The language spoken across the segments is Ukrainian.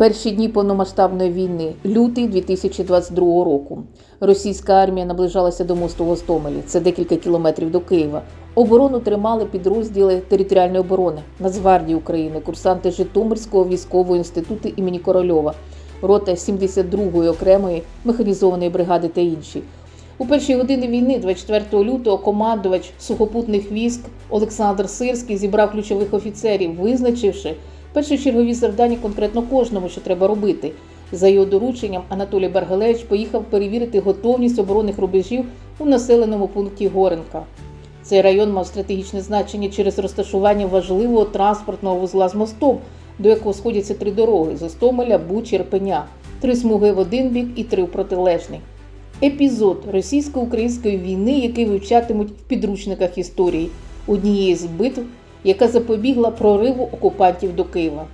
Перші дні повномасштабної війни, лютий 2022 року. Російська армія наближалася до мосту Гостомелі. Це декілька кілометрів до Києва. Оборону тримали підрозділи територіальної оборони, Нацгвардії України, курсанти Житомирського військового інституту імені Корольова, рота 72-ї окремої механізованої бригади та інші. У перші години війни, 24 лютого, командувач сухопутних військ Олександр Сирський зібрав ключових офіцерів, визначивши першочергові завдання конкретно кожному, що треба робити. За його дорученням Анатолій Баргалевич поїхав перевірити готовність оборонних рубежів у населеному пункті Горенка. Цей район мав стратегічне значення через розташування важливого транспортного вузла з мостом, до якого сходяться три дороги з Остомеля, Буч, Ірпеня, три смуги в один бік і три в протилежний. Епізод російсько-української війни, який вивчатимуть в підручниках історії, однієї з битв, яка запобігла прориву окупантів до Києва.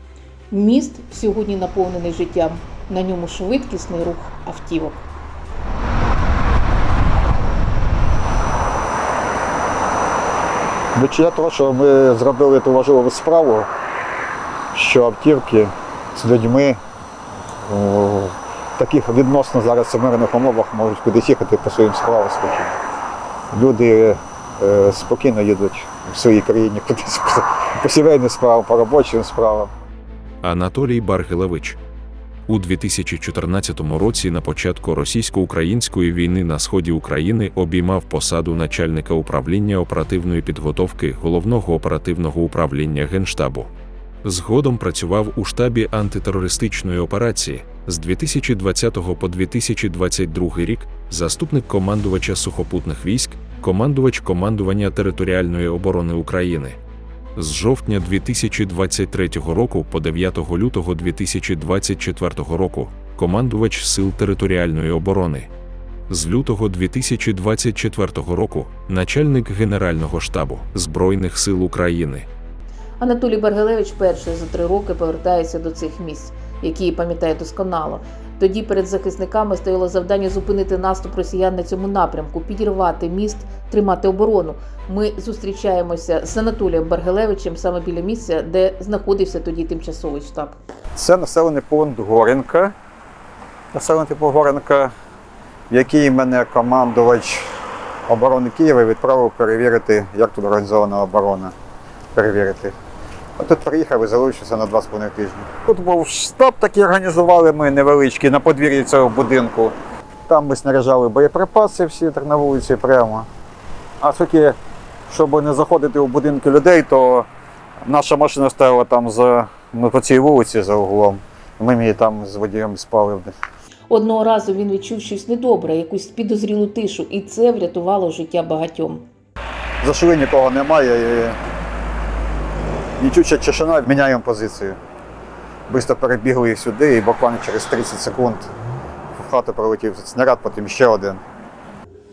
Міст сьогодні наповнений життям. На ньому швидкісний рух автівок. Відчуття того, що ми зробили ту важливу справу, що автівки з людьми в таких відносно зараз мирних умовах можуть кудись їхати по своїм справам. Люди спокійно їдуть в своїй країні кудись по, по сімейним справам, по робочим справам. Анатолій Баргилевич. У 2014 році на початку російсько-української війни на сході України обіймав посаду начальника управління оперативної підготовки головного оперативного управління Генштабу. Згодом працював у штабі антитерористичної операції з 2020 по 2022 рік заступник командувача сухопутних військ, командувач командування територіальної оборони України. З жовтня 2023 року по 9 лютого 2024 року командувач Сил територіальної оборони. З лютого 2024 року начальник Генерального штабу Збройних сил України. Анатолій Баргалевич перший за три роки повертається до цих місць, які пам'ятає досконало. Тоді перед захисниками стояло завдання зупинити наступ росіян на цьому напрямку, підірвати міст, тримати оборону. Ми зустрічаємося з Анатолієм Баргалевичем саме біля місця, де знаходився тоді тимчасовий штаб. Це населений пункт Горенка. Населений пункт Горенка, в який мене командувач оборони Києва відправив перевірити, як тут організована оборона. Перевірити. А тут приїхав і залишився на 2,5 тижні. Тут був штаб такий організували ми невеличкий на подвір'ї цього будинку. Там ми снаряжали боєприпаси всі на вулиці прямо. А все-таки, щоб не заходити у будинки людей, то наша машина стояла там за, ну, по цій вулиці за углом. Ми її там з водієм спали. Одного разу він відчув щось недобре, якусь підозрілу тишу, і це врятувало життя багатьом. Зашли нікого немає і нічуча тишина, міняємо позицію. Бисто перебігли сюди і буквально через 30 секунд в хату прилетів снаряд, потім ще один.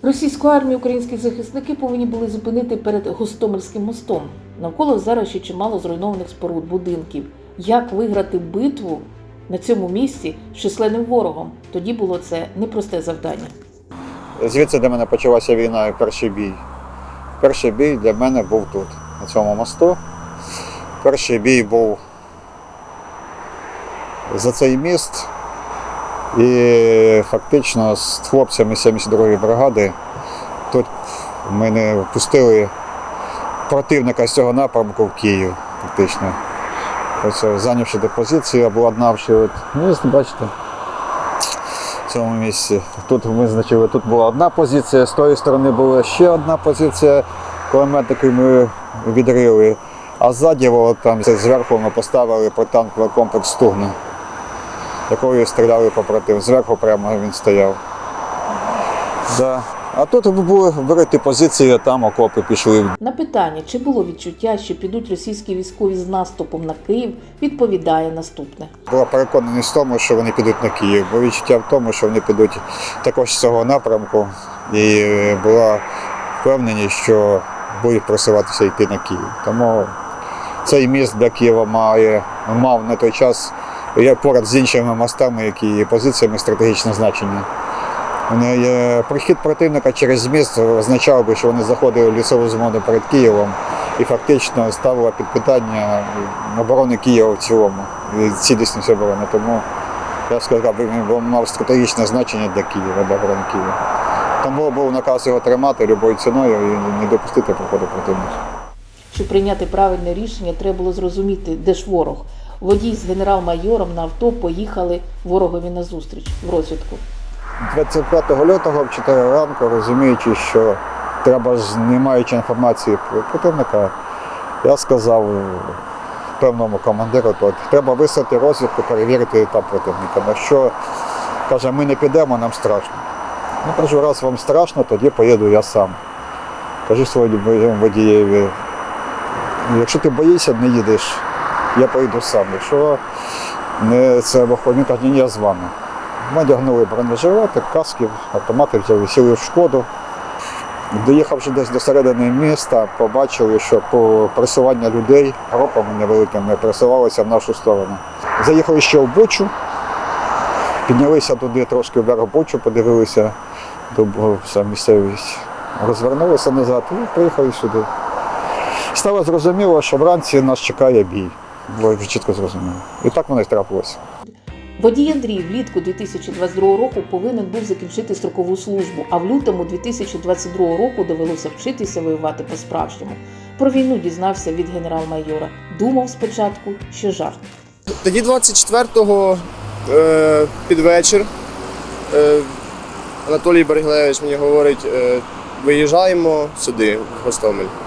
Російську армію українські захисники повинні були зупинити перед Гостомельським мостом. Навколо зараз ще чимало зруйнованих споруд будинків. Як виграти битву на цьому місці з численним ворогом? Тоді було це непросте завдання. Звідси, де мене почалася війна і перший бій. Перший бій для мене був тут, на цьому мосту. Перший бій був за цей міст. І фактично з хлопцями 72-ї бригади тут ми не впустили противника з цього напрямку в Київ, фактично. Оце, зайнявши де позицію, обладнавши от міст, бачите, в цьому місці. Тут визначили, тут була одна позиція, з тої сторони була ще одна позиція, кулеметники ми відрили. А ззаді там зверху ми поставили протанковий комплекс Стугна якою стріляли по против. Зверху прямо він стояв. Да. А тут були вбити позиції, а там окопи пішли. На питання, чи було відчуття, що підуть російські військові з наступом на Київ, відповідає наступне. Була переконаність в тому, що вони підуть на Київ, бо відчуття в тому, що вони підуть також з цього напрямку. І була впевненість, що будуть просуватися йти на Київ. Тому цей міст для Києва має, мав на той час поряд з іншими мостами, які є позиціями стратегічного значення. Прихід противника через міст означав би, що вони заходили в лісову зону перед Києвом і фактично ставила під питання оборони Києва в цілому, цілісність оборони. Тому я сказав, він мав стратегічне значення для Києва, для оборони Києва. Тому був наказ його тримати любою ціною і не допустити проходу противника. Щоб прийняти правильне рішення, треба було зрозуміти, де ж ворог. Водій з генерал-майором на авто поїхали ворогові назустріч в розвідку. 25 лютого в 4 ранку, розуміючи, що треба ж, не маючи інформації про противника, я сказав певному командиру, то треба вислати розвідку, перевірити там противника. На що каже, ми не підемо, нам страшно. Ну кажу, раз вам страшно, тоді поїду я сам. Кажу своєму водієві, якщо ти боїшся, не їдеш, я поїду сам. Якщо не це виходить, каже, ні, я з вами. Ми одягнули бронежилети, каски, автомати взяли, сіли в шкоду. Доїхавши десь до середини міста, побачили, що по пресування людей групами невеликими пресувалися в нашу сторону. Заїхали ще в Бучу, піднялися туди трошки вверх Бучу, подивилися місцевість, розвернулися назад і приїхали сюди. Стало зрозуміло, що вранці нас чекає бій. Було вже чітко зрозуміло. І так воно і трапилося. Водій Андрій влітку 2022 року повинен був закінчити строкову службу, а в лютому 2022 року довелося вчитися воювати по-справжньому. Про війну дізнався від генерал-майора. Думав спочатку, що жарт. Тоді 24-го е, під вечір е, Анатолій Береглевич мені говорить, е, виїжджаємо сюди, в Гостомель.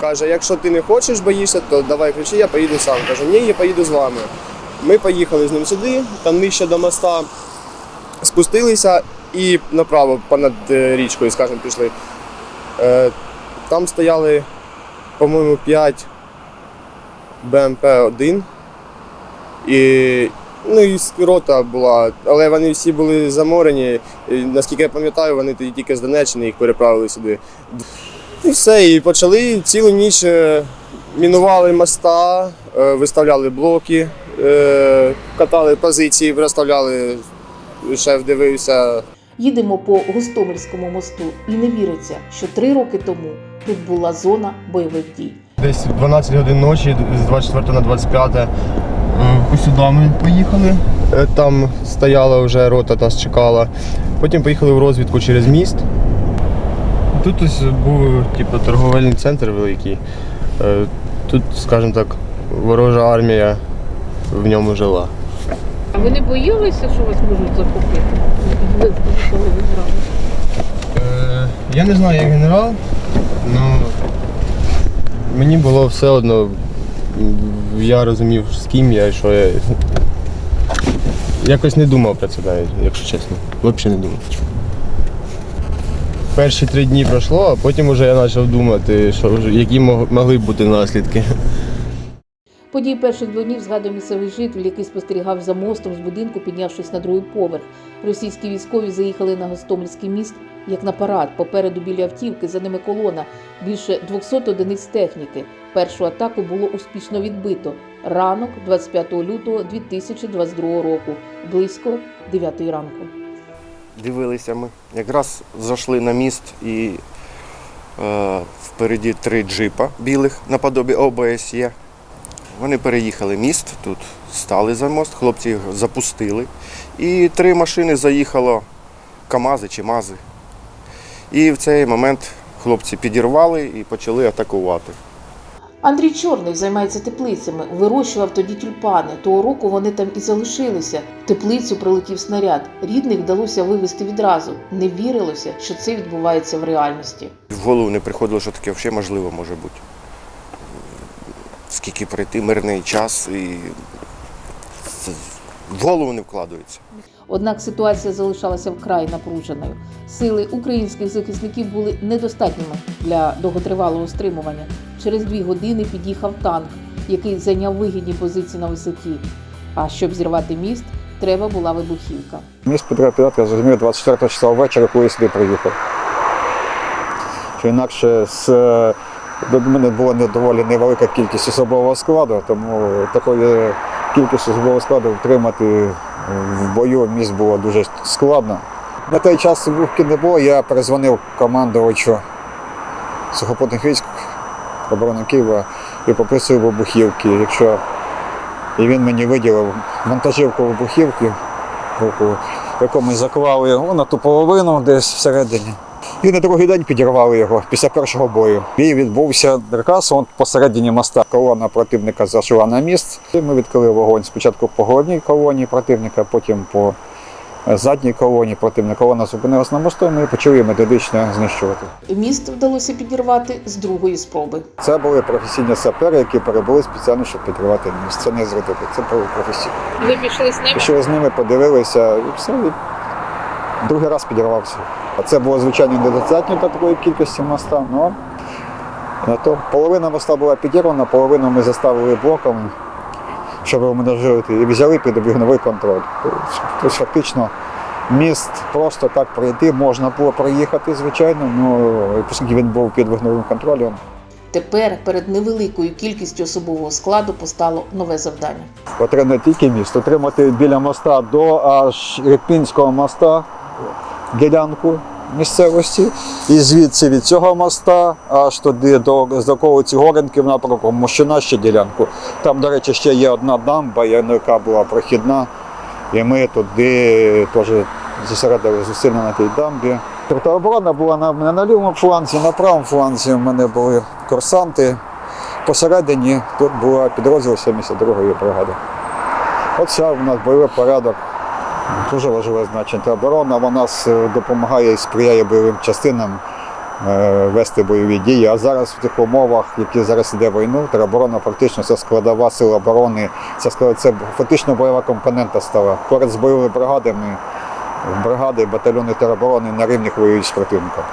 Каже, якщо ти не хочеш боїшся, то давай ключі, я поїду сам. Кажу, ні, я поїду з вами. Ми поїхали з ним сюди, там нижче до моста спустилися і направо понад е, річкою, скажімо, пішли. Е, там стояли, по-моєму, 5 БМП-1. І, ну, і рота була, але вони всі були заморені. І, наскільки я пам'ятаю, вони тоді тільки з Донеччини їх переправили сюди. І все, і почали цілу ніч е, мінували моста, е, виставляли блоки, е, катали позиції, розставляли. Шеф дивився, Їдемо по Гостомельському мосту і не віриться, що три роки тому тут була зона бойових дій. Десь 12 годин ночі, з 24 на 25 е, сюди ми поїхали. Там стояла вже рота, нас чекала. Потім поїхали в розвідку через міст. Тут ось був типу, торговельний центр великий. Е, Тут, скажімо так, ворожа армія в ньому жила. А ви не боялися, що вас можуть захопити? Ви коли ви брали? Е, Я не знаю, як генерал, але мені було все одно. Я розумів, з ким я і що я. Якось не думав про це навіть, якщо чесно. Взагалі не думав. Перші три дні пройшло, а потім вже я почав думати, що які могли бути наслідки. Події перших двох днів згадує місцевий житель, який спостерігав за мостом з будинку, піднявшись на другий поверх. Російські військові заїхали на Гостомельський міст як на парад. Попереду біля автівки, за ними колона. Більше 200 одиниць техніки. Першу атаку було успішно відбито. Ранок 25 лютого 2022 року, близько 9 ранку. Дивилися ми. Якраз зайшли на міст і е, впереді три джипа білих наподобі ОБСЄ. Вони переїхали міст, тут стали за мост, хлопці їх запустили. І три машини заїхало КАМАЗи чи МАЗи. І в цей момент хлопці підірвали і почали атакувати. Андрій Чорний займається теплицями, вирощував тоді тюльпани. Того року вони там і залишилися. В теплицю прилетів снаряд. Рідних вдалося вивезти відразу. Не вірилося, що це відбувається в реальності. В голову не приходило, що таке взагалі можливо може бути. Скільки пройти мирний час і в голову не вкладається. Однак ситуація залишалася вкрай напруженою. Сили українських захисників були недостатніми для довготривалого стримування. Через дві години під'їхав танк, який зайняв вигідні позиції на висоті. А щоб зірвати міст, треба була вибухівка. Міст Петра Пірат, я зрозумів 24 числа ввечері, коли сюди приїхав. Що інакше з, е, до мене була не доволі невелика кількість особового складу, тому такої кількості особового складу втримати в бою міст було дуже складно. На той час вибухи не було, я перезвонив командувачу сухопутних військ оборони Києва і попросив вибухівки. Якщо і він мені виділив вантажівку вибухівки, яку- ми заклали його на ту половину десь всередині. І на другий день підірвали його після першого бою. Бій відбувся от посередині моста. Колона противника зайшла на міст. І ми відкрили вогонь спочатку по головній колоні противника, потім по задній колоні противника. Колона зупинилась на мосту, ми почали методично знищувати. Міст вдалося підірвати з другої спроби. Це були професійні сапери, які перебули спеціально, щоб підривати міст. Це не з родини, це були професійні. Ви пішли з ним? Пішли з ними, подивилися і все. І другий раз підірвався. А це було, звичайно, недостатньо такої кількості моста, але на то половина моста була підірвана, половину ми заставили блоками, щоб омоножити, і взяли під обігновий контроль. Тобто фактично міст просто так пройти, можна було проїхати, звичайно, але оскільки він був під вогневим контролем, Тепер перед невеликою кількістю особового складу постало нове завдання. отримати тільки міст, отримати біля моста до аж Ірпінського моста ділянку місцевості. І звідси від цього моста аж туди до з околиці Горенки в напрямку Мощина ще ділянку. Там, до речі, ще є одна дамба, яка була прохідна. І ми туди теж зосередили зусилля на тій дамбі. Тобто оборона була на, не на лівому фланзі, на правому фланзі в мене були курсанти. Посередині тут була підрозділ 72-ї бригади. Оце в нас бойовий порядок. Дуже важливе значення. Оборона вона допомагає і сприяє бойовим частинам е, вести бойові дії. А зараз в тих умовах, які зараз йде війну, тероборона фактично це складова сила оборони, це, склад- це фактично бойова компонента стала. Поряд з бойовими бригадами, бригади, батальйони тероборони на рівних воюють з противником.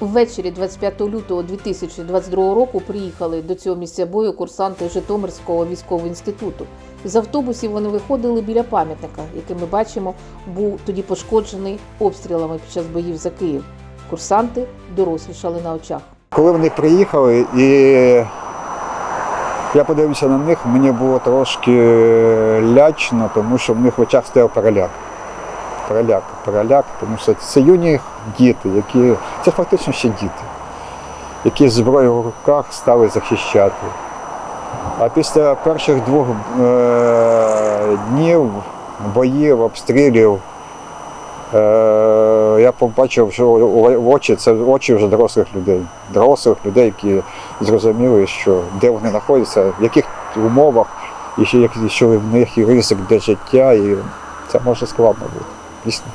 Ввечері 25 лютого 2022 року приїхали до цього місця бою курсанти Житомирського військового інституту. З автобусів вони виходили біля пам'ятника, який ми бачимо, був тоді пошкоджений обстрілами під час боїв за Київ. Курсанти дорослішали на очах. Коли вони приїхали, і я подивився на них, мені було трошки лячно, тому що в них в очах стояв переляк. Переляк, переляк, тому що це юні діти, які це фактично ще діти, які з зброєю в руках стали захищати. А після перших двох е- днів боїв, обстрілів, Е, я побачив, що в очі це очі вже дорослих людей. Дорослих людей, які зрозуміли, що де вони знаходяться, в яких умовах, і що, що в них і ризик для життя, і це може складно бути. Дійсно.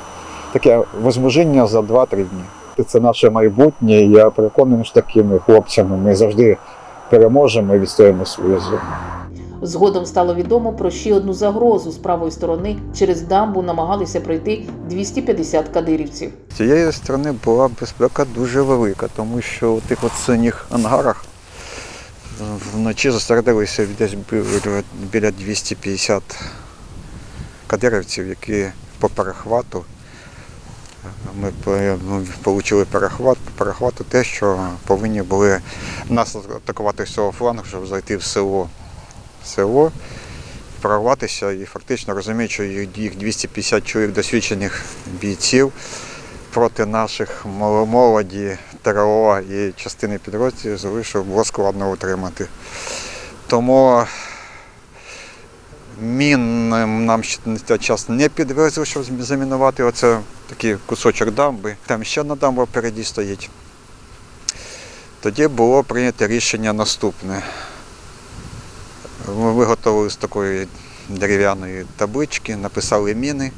Таке возмужіння за 2-3 дні. Це наше майбутнє. Я переконаний, що такими хлопцями ми завжди переможемо і відстоїмо свою землю. Згодом стало відомо про ще одну загрозу з правої сторони. Через дамбу намагалися пройти 250 кадирівців. З цієї сторони була безпека дуже велика, тому що у тих от синіх ангарах е, вночі зосередилися десь біля 250 кадирівців, які по перехвату. Е, Ми отримали перехват, перехвату те, що повинні були нас атакувати з цього флангу, щоб зайти в село. село прорватися і фактично їх їх 250 чоловік досвідчених бійців проти наших молоді, ТРО і частини підрозділів залишив було складно утримати. Тому мін нам ще на той час не підвезли, щоб замінувати оце такий кусочок дамби. Там ще одна дамба впереді стоїть. Тоді було прийнято рішення наступне. Ми виготовили з такої дерев'яної таблички, написали міни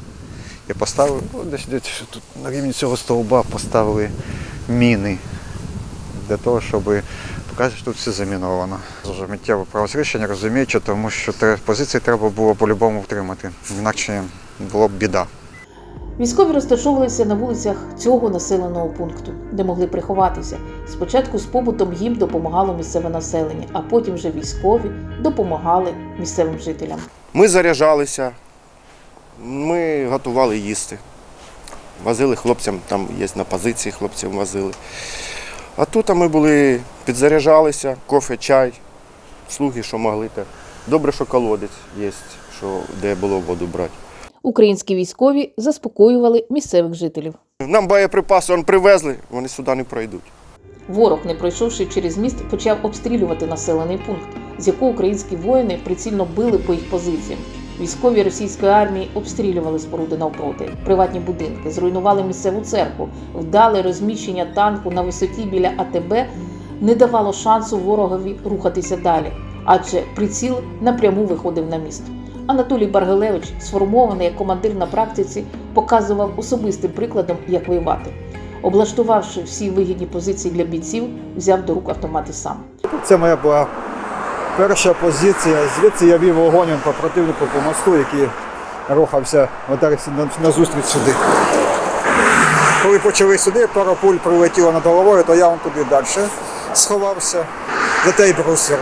і поставили, о, десь, десь тут на рівні цього стовба поставили міни для того, щоб що тут все заміновано. Дуже миттєво правилось рішення, розуміючи, тому що позиції треба було по-любому втримати, інакше було б біда. Військові розташовувалися на вулицях цього населеного пункту, де могли приховатися. Спочатку з побутом їм допомагало місцеве населення, а потім вже військові допомагали місцевим жителям. Ми заряджалися, ми готували їсти. Возили хлопцям, там є на позиції, хлопцям возили. А тут ми були, підзаряджалися, кофе, чай, слуги, що могли. Та. Добре, що колодець є, що, де було воду брати. Українські військові заспокоювали місцевих жителів. Нам боєприпаси он привезли, вони сюди не пройдуть. Ворог, не пройшовши через міст, почав обстрілювати населений пункт, з якого українські воїни прицільно били по їх позиціям. Військові російської армії обстрілювали споруди навпроти, приватні будинки, зруйнували місцеву церкву, вдале розміщення танку на висоті біля АТБ не давало шансу ворогові рухатися далі, адже приціл напряму виходив на міст. Анатолій Баргелевич, сформований як командир на практиці, показував особистим прикладом, як воювати. Облаштувавши всі вигідні позиції для бійців, взяв до рук автомати сам. Це моя була перша позиція. Звідси я вів вогонь по противнику по мосту, який рухався отак на, на зустріч сюди. Коли почали сюди, пара пуль прилетіла над головою, то я вон туди далі сховався за той брусвер.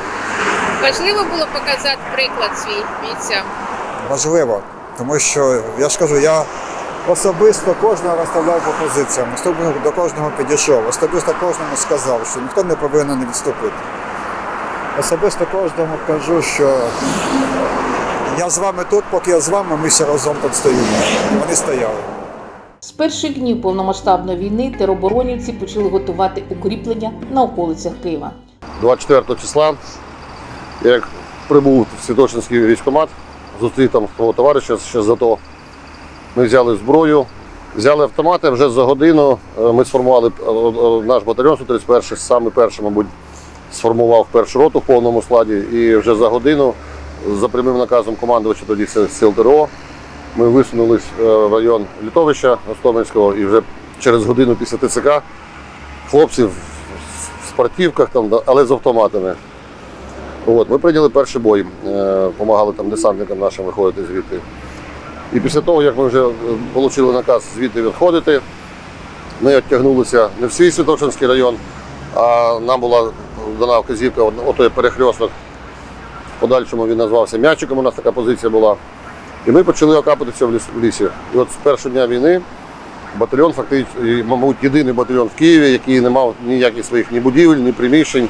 Важливо було показати приклад свій бійцям. Важливо, тому що я ж кажу, я особисто кожного розставляв по позиціям, особисто до кожного підійшов, особисто кожному сказав, що ніхто не повинен відступити. Особисто кожному кажу, що я з вами тут, поки я з вами, ми всі разом тут стоїмо. Вони стояли. З перших днів повномасштабної війни тероборонівці почали готувати укріплення на околицях Києва. 24 числа, як прибув в Святошинський військкомат, зустрів там свого товариша ще за то. Ми взяли зброю, взяли автомати. Вже за годину е, ми сформували е, е, наш батальйон 131 саме перший, мабуть, сформував першу роту в повному складі. І вже за годину, за прямим наказом командувача тоді сил- ТРО, ми висунулись е, в район Літовища Остомельського і вже через годину після ТЦК хлопців в спортивках, там, але з автоматами. От, ми прийняли перший бой, допомагали там десантникам нашим виходити звідти. І після того, як ми вже отримали наказ звідти відходити, ми відтягнулися не в свій Святошинський район, а нам була дана вказівка, от- отой перехресток. Подальшому він назвався м'ячиком, у нас така позиція була. І ми почали окапатися в лісі. І от з першого дня війни батальйон фактично, мабуть, єдиний батальйон в Києві, який не мав ніяких своїх ні будівель, ні приміщень.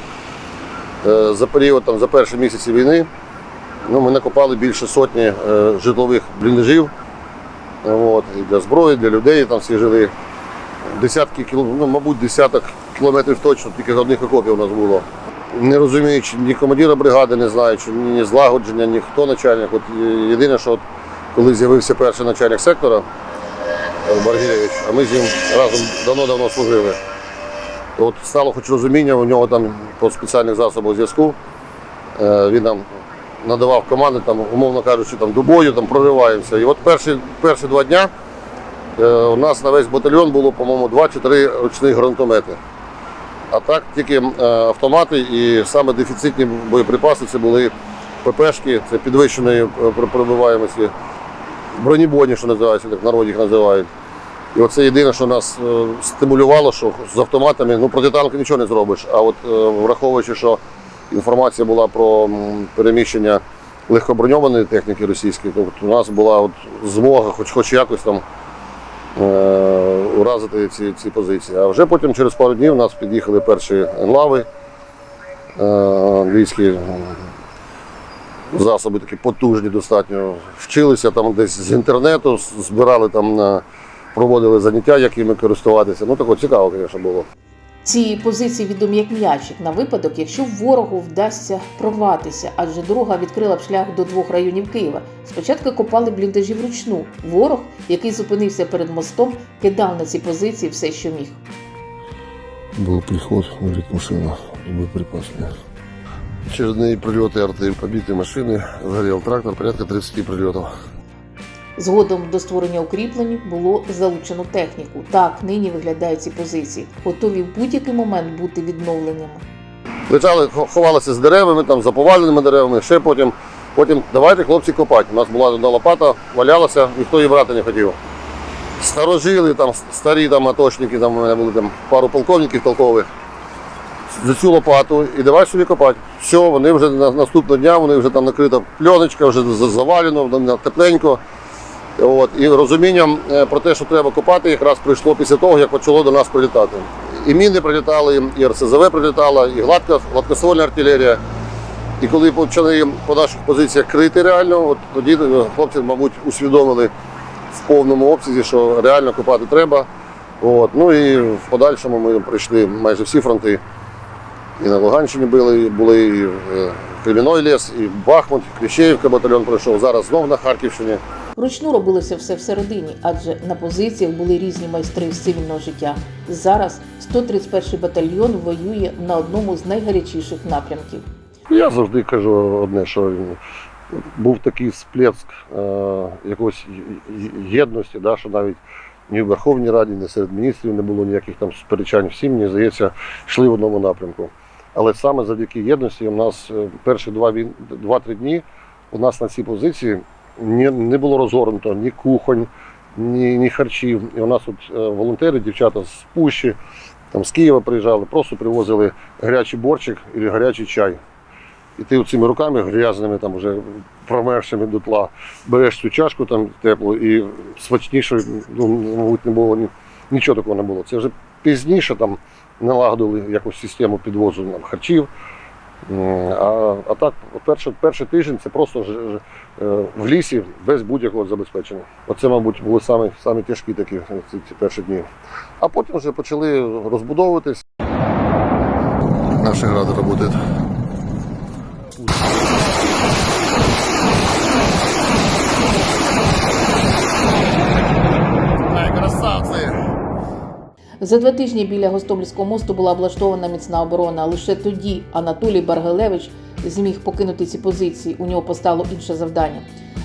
Е, За період там, за перші місяці війни ну, ми накопали більше сотні е, житлових бліндажів. От, і для зброї, для людей там всі жили. Десятки кіло, ну, мабуть, десяток кілометрів точно, тільки одних окопів у нас було. Не розуміючи ні командира бригади, не знаючи, ні злагодження, ні хто начальник. От е, єдине, що от, коли з'явився перший начальник сектора, Баргірєвич, а ми з ним разом давно-давно служили. То От стало хоч розуміння, у нього там по спеціальних засобах зв'язку. Е, Він нам надавав команди, там, умовно кажучи, там, до бою, там, прориваємося. І от перші, перші два дня е, у нас на весь батальйон було, по-моєму, два чи три ручні гранатомети. А так тільки е, автомати і саме дефіцитні боєприпаси це були ППшки, це підвищеної е, пр- пробиваємості, бронебойні, що називається, так в народі їх називають. І оце єдине, що нас е, стимулювало, що з автоматами, ну проти танку нічого не зробиш. А от враховуючи, що інформація була про переміщення легкоброньованої техніки російської, то от у нас була от змога хоч, хоч якось там уразити ці, ці позиції. А вже потім через пару днів у нас під'їхали перші енлави е, англійські. Засоби такі потужні достатньо. Вчилися там десь з інтернету, збирали там проводили заняття, якими користуватися. Ну тако цікаво, звісно, було. Ці позиції відомі як м'ячик на випадок, якщо ворогу вдасться прорватися, адже дорога відкрила б шлях до двох районів Києва. Спочатку копали бліндажі вручну. Ворог, який зупинився перед мостом, кидав на ці позиції все, що міг. Был приход, говорит, машина с боеприпасами. Очередные прилеты арты, побитые машины, сгорел трактор, порядка 30 прилетов. Згодом до створення укріплень було залучено техніку. Так нині виглядають ці позиції, готові в будь-який момент бути відновленнями. Лежали, ховалися з деревами, там, за поваленими деревами, ще потім. Потім давайте хлопці копати. У нас була одна лопата, валялася, ніхто її брати не хотів. Старожили, там, старі там, атошники, там, у мене були там, пару полковників толкових. За цю лопату і давай собі копати. Все, вони вже на наступного дня, вони вже там накрита пленочка, вже завалено, там, тепленько. От, і розумінням е, про те, що треба копати, якраз прийшло після того, як почало до нас прилітати. І міни прилітали, і РСЗВ прилітала, і гладко, гладкоствольна артилерія. І коли почали по наших позиціях крити реально, от тоді е, хлопці, мабуть, усвідомили в повному обсязі, що реально копати треба. От. Ну і в подальшому ми пройшли майже всі фронти. І на Луганщині були, були і е, Креміной ліс, і Бахмут, Кліщеївка батальйон пройшов. Зараз знов на Харківщині. Вручну робилося все всередині, адже на позиціях були різні майстри з цивільного життя. Зараз 131 батальйон воює на одному з найгарячіших напрямків. Я завжди кажу одне, що був такий сплеск е, якоїсь єдності, да, що навіть ні в Верховній Раді, ні серед міністрів не було ніяких там сперечань. Всі, мені здається, йшли в одному напрямку. Але саме завдяки єдності у нас е, перші два два-три дні у нас на цій позиції не, не було розгорнуто ні кухонь, ні, ні харчів. І у нас тут е, волонтери, дівчата з Пущі, там з Києва приїжджали, просто привозили гарячий борщик і гарячий чай. І ти цими руками грязними, там вже промершими дотла, береш цю чашку там теплу і смачніше, ну, мабуть, не було ні- нічого такого не було. Це вже пізніше там налагодили якусь систему підвозу нам, харчів. А, а так, перший, перший тиждень це просто ж, ж, е, в лісі без будь-якого забезпечення. Оце, мабуть, були самі, самі тяжкі такі ці, ці перші дні. А потім вже почали розбудовуватись. Наші гради працюють. За два тижні біля Гостомельського мосту була облаштована міцна оборона. Лише тоді Анатолій Баргелевич зміг покинути ці позиції. У нього постало інше завдання.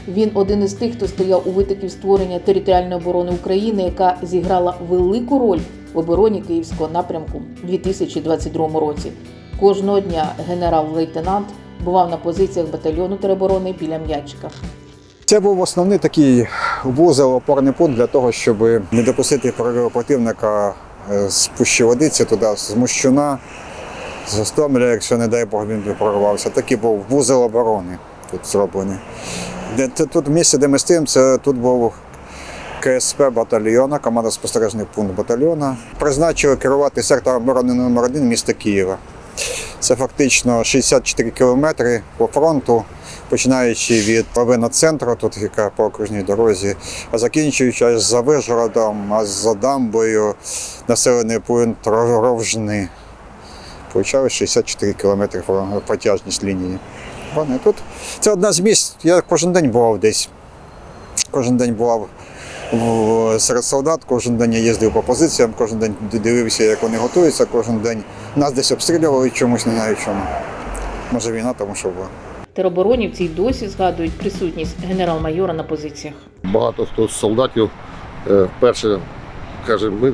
Він один із тих, хто стояв у витоків створення територіальної оборони України, яка зіграла велику роль в обороні Київського напрямку у 2022 році. Кожного дня генерал-лейтенант бував на позиціях батальйону тероборони біля м'ячика. Це був основний такий вузол, опорний пункт для того, щоб не допустити прориву противника з пущі водиці туди, з Мущуна, з Гостомеля, якщо, не дай Бог, він би прорвався. Такий був вузол оборони тут зроблений. Де, тут в місці, де ми стоїмо, це тут був КСП батальйона, команда спостережний пункт батальйона. Призначили керувати сектором оборони номер 1 міста Києва. Це фактично 64 кілометри по фронту, починаючи від половини центру, тут яка по окружній дорозі, а закінчуючи аж за Вижгородом, аж за дамбою, населений пункт Ров- Ровжни. Получалось 64 кілометри протяжність лінії. Вони тут. Це одна з місць. Я кожен день бував десь. Кожен день бував серед солдат, кожен день я їздив по позиціям, кожен день дивився, як вони готуються, кожен день нас десь обстрілювали чомусь, не знаю чому. Може війна, тому що була. Тероборонівці й досі згадують присутність генерал-майора на позиціях. багато хто з солдатів е, вперше каже, ми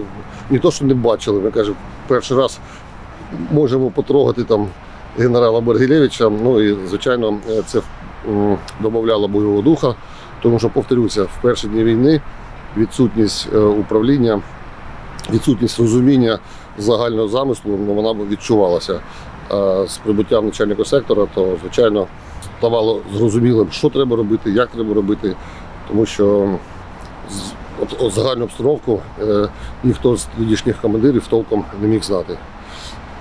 не то, що не бачили, ми каже, перший раз можемо потрогати там генерала Бергілєвича. Ну і звичайно, е, це додавало бойового духа, тому що повторюся, в перші дні війни відсутність е, управління, відсутність розуміння загального замислу, ну, вона відчувалася. А з прибуттям начальника сектора, то звичайно ставало зрозумілим, що треба робити, як треба робити, тому що загальну обстановку е, ніхто з тодішніх командирів толком не міг знати.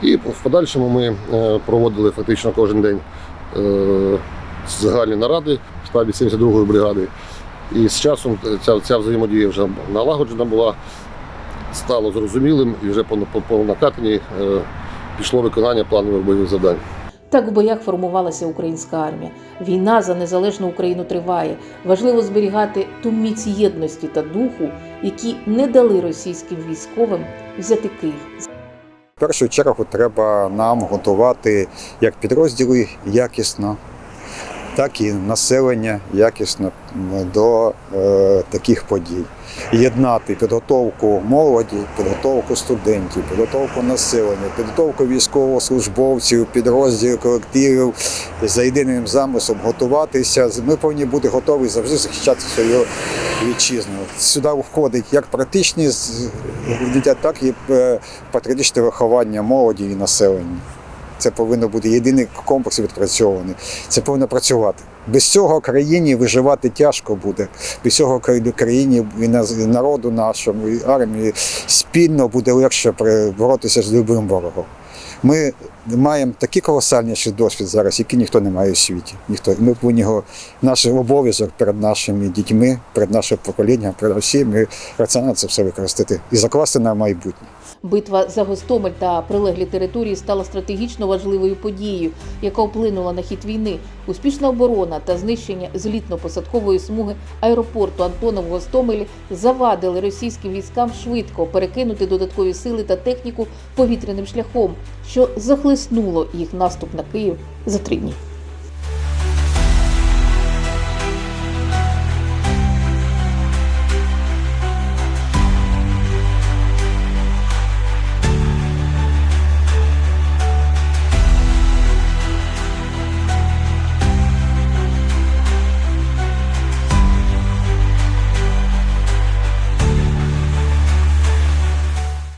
І в подальшому ми е, проводили фактично кожен день е, загальні наради в штабі 72-ї бригади. І з часом ця, ця взаємодія вже налагоджена була, стало зрозумілим і вже по, по, по накатанні е, пішло виконання планових бойових завдань. Так в боях формувалася українська армія. Війна за незалежну Україну триває. Важливо зберігати ту міць єдності та духу, які не дали російським військовим взяти Київ. В першу чергу треба нам готувати як підрозділи якісно, так і населення якісно до е, таких подій. Єднати підготовку молоді, підготовку студентів, підготовку населення, підготовку військовослужбовців, підрозділів, колективів за єдиним замислом готуватися. Ми повинні бути готові завжди захищати свою вітчизну. Сюди входить як практичні заняття, так і е, патріотичне виховання молоді і населення. Це повинно бути єдиний комплекс відпрацьований. Це повинно працювати. Без цього країні виживати тяжко буде. Без цього кра- країні і народу нашому, і армії спільно буде легше боротися з любим ворогом. Ми маємо такий колосальний досвід зараз, який ніхто не має у світі. Ніхто. Ми повинні його, наш обов'язок перед нашими дітьми, перед нашим поколінням, перед всім, раціонально це все використати і закласти на майбутнє. Битва за Гостомель та прилеглі території стала стратегічно важливою подією, яка вплинула на хід війни. Успішна оборона та знищення злітно-посадкової смуги аеропорту Антонов в Гостомелі завадили російським військам швидко перекинути додаткові сили та техніку повітряним шляхом, що захлеснуло їх наступ на Київ за три дні.